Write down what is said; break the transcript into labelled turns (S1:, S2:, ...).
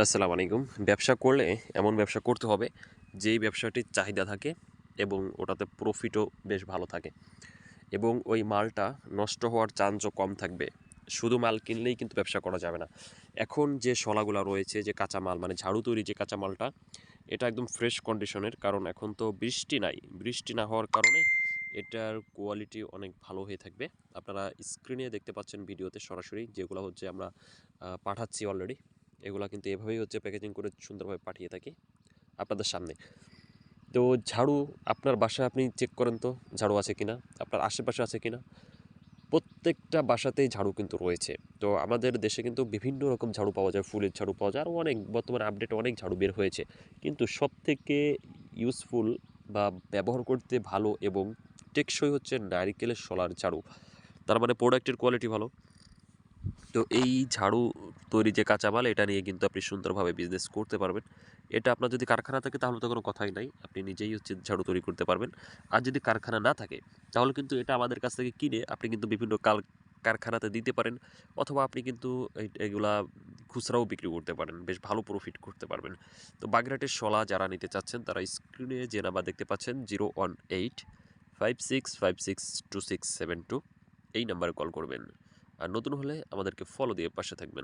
S1: আসসালামু আলাইকুম। ব্যবসা করলে এমন ব্যবসা করতে হবে, যেই ব্যবসাটির চাহিদা থাকে এবং ওটাতে প্রফিটও বেশ ভালো থাকে এবং ওই মালটা নষ্ট হওয়ার চান্সও কম থাকবে। শুধু মাল কিনলেই কিন্তু ব্যবসা করা যাবে না। এখন যে শলাগুলো রয়েছে, যে কাঁচা মাল মানে ঝাড়ু তৈরি যে কাঁচা মালটা, এটা একদম ফ্রেশ কন্ডিশনের কারণ এখন তো বৃষ্টি নাই। বৃষ্টি না হওয়ার কারণে এটার কোয়ালিটি অনেক ভালো হয়ে থাকবে। আপনারা স্ক্রিনে দেখতে পাচ্ছেন ভিডিওতে সরাসরি, যেগুলো হচ্ছে আমরা পাঠাচ্ছি অলরেডি এগুলা কিন্তু এভাবেই হচ্ছে প্যাকেজিং করে সুন্দরভাবে পাঠিয়ে থাকি আপনাদের সামনে। তো ঝাড়ু আপনার বাসায় আপনি চেক করেন তো, ঝাড়ু আছে কিনা, আপনার আশেপাশে আছে কিনা? প্রত্যেকটা বাসাতেই ঝাড়ু কিন্তু রয়েছে। তো আমাদের দেশে কিন্তু বিভিন্ন রকম ঝাড়ু পাওয়া যায়, ফুলের ঝাড়ু পাওয়া যায়, আরও অনেক, বর্তমানে আপডেট অনেক ঝাড়ু বের হয়েছে। কিন্তু সব থেকে ইউজফুল বা ব্যবহার করতে ভালো এবং টেকসই হচ্ছে নারিকেলের শলার ঝাড়ু। তার মানে প্রোডাক্টের কোয়ালিটি ভালো। তো এই ঝাড়ু তৈরি যে কাঁচামাল এটা নিয়ে কিন্তু আপনি সুন্দরভাবে বিজনেস করতে পারবেন। এটা আপনার যদি কারখানা থাকে, তাহলে তো কোনো কথাই নাই। আপনি নিজেই হচ্ছে ঝাড়ু তৈরি করতে পারবেন। আর যদি কারখানা না থাকে, তাহলে কিন্তু এটা আমাদের কাছ থেকে কিনে আপনি কিন্তু বিভিন্ন কাল, কারখানাতে দিতে পারেন। অথবা আপনি কিন্তু এগুলা খুচরাও বিক্রি করতে পারেন। বেশ ভালো প্রফিট করতে পারবেন। তো বাগরাটের শলা যারা নিতে চাচ্ছেন, তারা স্ক্রিনে যে নাম্বার দেখতে পাচ্ছেন zero one eight five six five six two six seven two এই নাম্বারে কল করবেন। আর নতুন হলে আমাদেরকে ফলো দিয়ে পাশে থাকবেন।